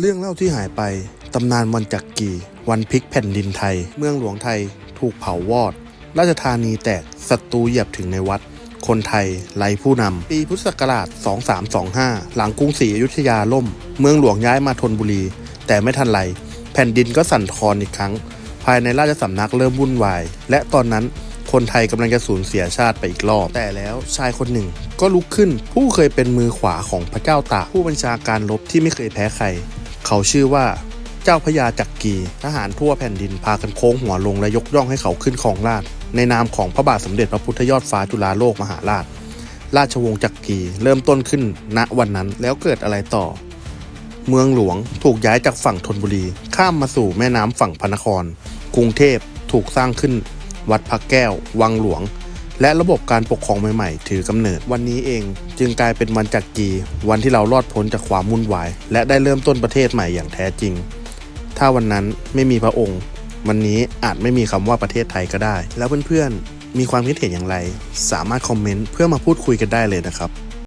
เรื่องเล่าที่หายไป ตำนานวันจักรีวันพลิกแผ่นดินไทย เมืองหลวงไทยถูกเผาวอด ราชธานีแตกศัตรูเหยียบถึงในวัด คนไทยไร้ผู้นำ ปีพุทธศักราช 2325 หลังกรุงศรีอยุธยาล่ม เมืองหลวงย้ายมาธนบุรี แต่ไม่ทันไร แผ่นดินก็สั่นคลอนอีกครั้ง ภายในราชสำนักเริ่มวุ่นวาย และตอนนั้นคนไทยกำลังจะสูญเสียชาติไปอีกรอบ แต่แล้วชายคนหนึ่งก็ลุกขึ้น ผู้เคยเป็นมือขวาของพระเจ้าตากผู้บัญชาการรบที่ไม่เคยแพ้ใคร เขาชื่อว่าเจ้าพระยาจักรีทหารทั่วแผ่นดินพากันโค้งหัวลงและยกย่องให้เขาขึ้นครองราชในนามของพระบาทสมเด็จพระพุทธยอดฟ้าจุฬาโลกมหาราช ราชวงศ์จักรีเริ่มต้นขึ้นณวันนั้นแล้วเกิดอะไรต่อ เมืองหลวงถูกย้ายจากฝั่งธนบุรี ข้ามมาสู่แม่น้ำฝั่งพระนคร กรุงเทพถูกสร้างขึ้น วัดพระแก้ว วังหลวง และระบบการปกครองใหม่ๆ ถือกำเนิด วันนี้เองจึงกลายเป็นวันจักรี วันที่เรารอดพ้นจากความวุ่นวาย และได้เริ่มต้นประเทศใหม่อย่างแท้จริง ถ้าวันนั้นไม่มีพระองค์ วันนี้อาจไม่มีคำว่าประเทศไทยก็ได้ แล้วเพื่อนๆมีความคิดเห็นอย่างไร สามารถคอมเมนต์เพื่อมาพูดคุยกันได้เลยนะครับ